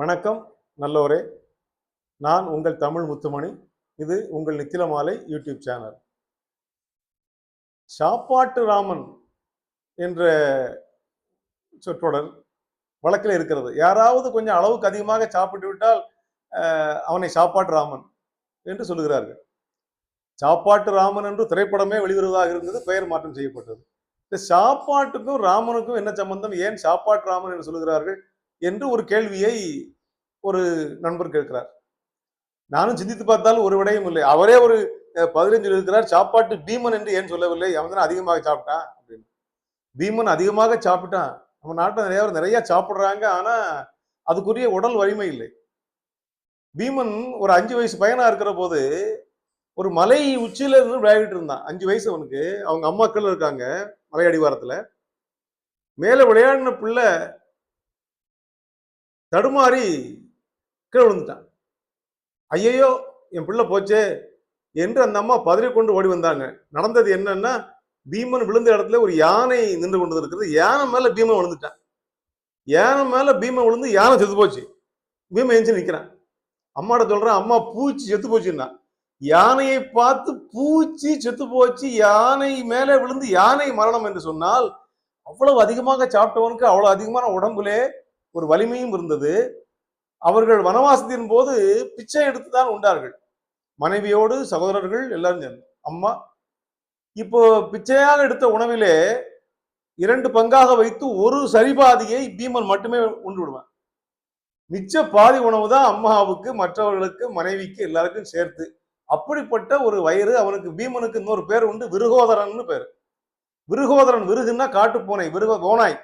வணக்கம் நல்லோரே. நான் உங்கள் தமிழ் முத்துமணி. இது உங்கள் நித்தில மாலை யூடியூப் சேனல். சாப்பாட்டு ராமன் என்ற சொற்றொடர் வழக்கில் இருக்கிறது. யாராவது கொஞ்சம் அளவுக்கு அதிகமாக சாப்பிட்டு விட்டால் அவனை சாப்பாட்டு ராமன் என்று சொல்லுகிறார்கள். சாப்பாட்டு ராமன் என்று திரைப்படமே வெளிவருவதாக இருந்தது பெயர் மாற்றம் செய்யப்பட்டது. இந்த சாப்பாட்டுக்கும் ராமனுக்கும் என்ன சம்பந்தம்? ஏன் சாப்பாட்டு ராமன் என்று சொல்லுகிறார்கள்? என்று ஒரு கேள்வியை ஒரு நண்பர் கேட்கிறார். நானும் சிந்தித்து பார்த்தால் ஒரு விடையும் இல்லை. அவரே ஒரு பதினஞ்சு இருக்கிறார் சாப்பாட்டு பீமன் என்று ஏன் சொல்லவில்லை? அவன் தான் அதிகமாக சாப்பிட்டான் அப்படின்னு. பீமன் அதிகமாக சாப்பிட்டான். நம்ம நாட்டில் நிறைய பேர் நிறைய சாப்பிட்றாங்க. ஆனால் அதுக்குரிய உடல் வலிமை இல்லை. பீமன் ஒரு அஞ்சு வயசு பையனா இருக்கிற போது ஒரு மலை உச்சியில இருந்து விளையாடிட்டு இருந்தான். அஞ்சு வயசு அவனுக்கு. அவங்க அம்மாக்கள் இருக்காங்க மலை அடிவாரத்துல மேல விளையாடின பிள்ளை தடுமாறி கீழே விழுந்துட்டான். ஐயையோ என் பிள்ளை போச்சே என்று அந்த அம்மா பதறிக்கொண்டு ஓடி வந்தாங்க. நடந்தது என்னன்னா பீமன் விழுந்த இடத்துல ஒரு யானை நின்று கொண்டு இருக்கிறது யானை மேல பீமன் விழுந்துட்டான். யானை மேல பீமன் விழுந்து யானை செத்து போச்சு. பீமன் எஞ்சி நிற்கிறான் அம்மாட்ட சொல்கிறேன் அம்மா பூச்சி செத்து போச்சுன்னா. யானையை பார்த்து பூச்சி செத்து போச்சு யானை மேலே விழுந்து யானை மரணம் என்று சொன்னால் அவ்வளவு அதிகமாக சாப்பிட்டவனுக்கு அவ்வளவு அதிகமான உடம்புலே ஒரு வலிமையும் இருந்தது. அவர்கள் வனவாசத்தின் போது பிச்சை எடுத்து தான் உண்டார்கள். மனைவியோடு சகோதரர்கள் எல்லாரும் சேர்ந்து. அம்மா இப்போ பிச்சையாக எடுத்த உணவிலே இரண்டு பங்காக வைத்து ஒரு சரிபாதியை பீமன் மட்டுமே உண்டு விடுவான். மிச்ச பாதி உணவு தான் அம்மாவுக்கு மற்றவர்களுக்கு மனைவிக்கு எல்லாருக்கும் சேர்த்து. அப்படிப்பட்ட ஒரு வயிறு அவனுக்கு பீமனுக்கு இன்னொரு பேர் உண்டு. விருகோதரன்னு பேர். விருகோதரன் விருகுன்னா காட்டுப்பூனை விருக போனாய்.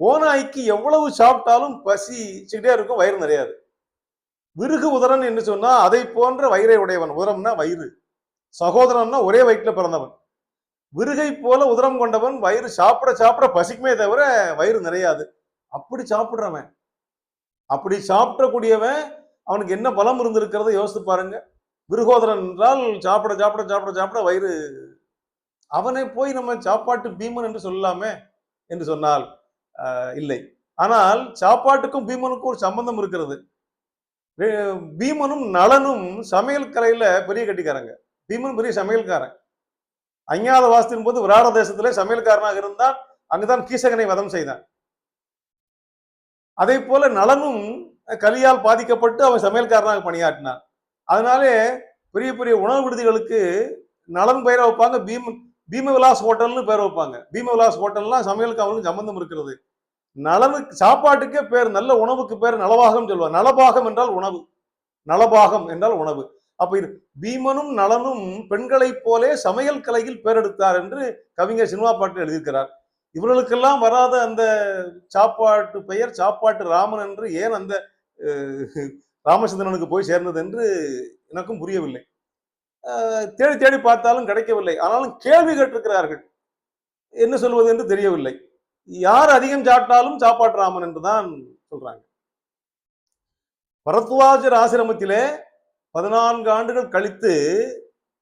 ஓநாய்க்கு எவ்வளவு சாப்பிட்டாலும் பசிச்சுக்கிட்டே இருக்கும் வயிறு நிறையாது. விருகு உதரன் என்று சொன்னா அதை போன்ற வயிறை உடையவன். உதரம்னா வயிறு. சகோதரன்னா ஒரே வயிற்றுல பிறந்தவன். விருகை போல உதரம் கொண்டவன் வயிறு சாப்பிட சாப்பிட பசிக்குமே தவிர வயிறு நிறையாது. அப்படி சாப்பிட்றவன். அப்படி சாப்பிடக்கூடியவன் அவனுக்கு என்ன பலம் இருந்திருக்கிறத யோசித்து பாருங்க. விருகோதரன் என்றால் சாப்பிட சாப்பிட சாப்பிட சாப்பிட வயிறு. அவனை போய் நம்ம சாப்பாட்டு பீமன் என்று சொல்லலாமே என்று சொன்னால் இல்லை. ஆனால் சாப்பாட்டுக்கும் பீமனுக்கும் ஒரு சம்பந்தம் இருக்கிறது. பீமனும் நலனும் சமையல் கலையில பெரிய கட்டிக்காரங்க. பீமன் பெரிய சமையல்காரன். அஞ்ஞாத வாசத்தின் போது விராட தேசத்திலே சமையல்காரனாக இருந்தால் அங்குதான் கீசகனை வதம் செய்தான். அதே போல நலனும் கலியால் பாதிக்கப்பட்டு அவன் சமையல்காரனாக பணியாற்றினான். அதனாலே பெரிய பெரிய உணவு விடுதிகளுக்கு நலன் பெயரை வைப்பாங்க பீமன். பீமவிலாஸ் ஹோட்டல்னு பேர் வைப்பாங்க. பீம விலாஸ் ஹோட்டல்லாம் சமையலுக்கு அவனுக்கு சம்பந்தம் இருக்கிறது. நலனுக்கு சாப்பாட்டுக்கே பேர் நல்ல உணவுக்கு பேர் நலபாகம் சொல்லுவாங்க. நலபாகம் என்றால் உணவு. நலபாகம் என்றால் உணவு. அப்ப இது பீமனும் நலனும் பெண்களைப் போலே சமையல் கலையில் பேரெடுத்தார் என்று கவிஞர் சினிமா பாட்டு எழுதியிருக்கிறார். இவர்களுக்கெல்லாம் வராத அந்த சாப்பாட்டு பெயர் சாப்பாட்டு ராமன் என்று ஏன் அந்த ராமச்சந்திரனுக்கு போய் சேர்ந்தது என்று எனக்கும் புரியவில்லை. தேடி தேடி பார்த்தாலும் கிடைக்கவில்லை. ஆனாலும் கேள்வி கேட்டிருக்கிறார்கள். என்ன சொல்வது என்று தெரியவில்லை. யார் அதிகம் சாப்பிட்டாலும் சாப்பாட்டு ராமன் என்றுதான் சொல்றாங்க. பரத்வாஜர் ஆசிரமத்திலே பதினான்கு ஆண்டுகள் கழித்து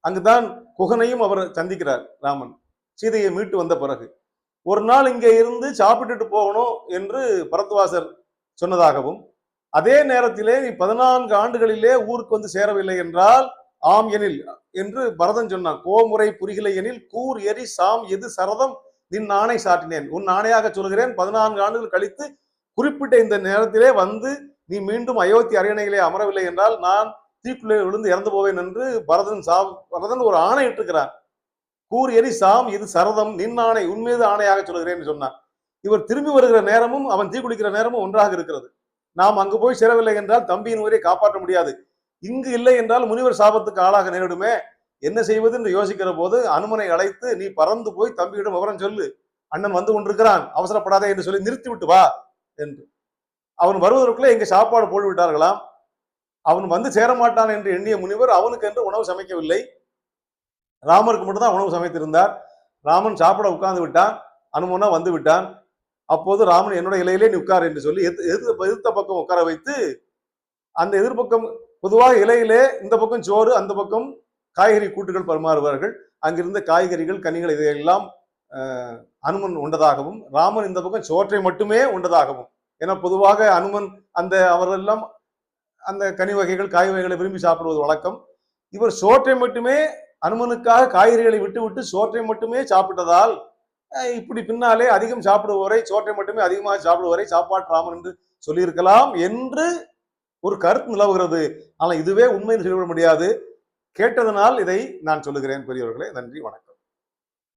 அங்குதான் குகனையும் அவர் சந்திக்கிறார் ராமன். சீதையை மீட்டு வந்த பிறகு. ஒரு நாள் இங்கே இருந்து சாப்பிட்டுட்டு போகணும் என்று பரத்வாசர் சொன்னதாகவும் அதே நேரத்திலே நீ பதினான்கு ஆண்டுகளிலே ஊருக்கு வந்து சேரவில்லை என்றால் ஆம் எனில் என்று பரதன் சொன்னான். கோமுறை புரிகிலை எனில் கூர் எரி சாம் எது சரதம் நின் ஆணை சாட்டினேன் உன் ஆணையாக சொல்கிறேன். பதினான்கு ஆண்டுகள் கழித்து குறிப்பிட்ட இந்த நேரத்திலே வந்து நீ மீண்டும் அயோத்தி அரியணையிலே அமரவில்லை என்றால் நான் தீக்குள்ளே விழுந்து இறந்து போவேன் என்று பரதன் சா பரதன் ஒரு ஆணை இட்டிருக்கிறார். கூர் எரி சாம் இது சரதம் நின் ஆணை உன்மீது ஆணையாக சொல்கிறேன் சொன்னான். இவர் திரும்பி வருகிற நேரமும் அவன் தீக்குளிக்கிற நேரமும் ஒன்றாக இருக்கிறது. நாம் அங்கு போய் சேரவில்லை என்றால் தம்பியின் உயிரை காப்பாற்ற முடியாது. இங்கு இல்லை என்றால் முனிவர் சாபத்துக்கு ஆளாக நேரிடுமே. என்ன செய்வது என்று யோசிக்கிற போது அனுமனை அழைத்து நீ பறந்து போய் தம்பியிடம் விவரம் சொல்லு. அண்ணன் வந்து கொண்டிருக்கிறான். அவசரப்படாதே என்று சொல்லி நிறுத்தி விட்டு வா என்று. அவன் வருவதற்குள்ளே எங்க சாப்பாடு போட்டு விட்டார்களாம். அவன் வந்து சேரமாட்டான் என்று எண்ணிய முனிவர் அவனுக்கு என்று உணவு சமைக்கவில்லை. ராமருக்கு மட்டும்தான் உணவு சமைத்திருந்தார். ராமன் சாப்பிட உட்கார்ந்து விட்டான். அனுமனா வந்து விட்டான். அப்போது ராமன் என்னோட இலையிலே நீ உட்கார் என்று சொல்லி எதிர்த்த எதிர்த்த பக்கம் உட்கார வைத்து அந்த எதிர்பக்கம் பொதுவாக இலையிலே இந்த பக்கம் சோறு அந்த பக்கம் காய்கறி கூட்டுகள் பரிமாறுவார்கள். அங்கிருந்த காய்கறிகள் கனிகள் இதையெல்லாம் அனுமன் உண்டதாகவும் ராமன் இந்த பக்கம் சோற்றை மட்டுமே உண்டதாகவும். ஏன்னா பொதுவாக அனுமன் அந்த அவரெல்லாம் அந்த கனி வகைகள் காய் வகைகளை விரும்பி சாப்பிடுவது வழக்கம். இவர் சோற்றை மட்டுமே அனுமனுக்காக காய்கறிகளை விட்டு விட்டு சோற்றை மட்டுமே சாப்பிட்டதால் இப்படி பின்னாலே அதிகம் சாப்பிடுவோரை சோற்றை மட்டுமே அதிகமாக சாப்பிடுவோரை சாப்பாட்டு ராமன் என்று சொல்லியிருக்கலாம் என்று ஒரு கருத்து நிலவுகிறது. ஆனால் இதுவே உண்மையில் சொல்லிவிட முடியாது. கேட்டதனால் இதை நான் சொல்லுகிறேன். பெரியவர்களே நன்றி வணக்கம்.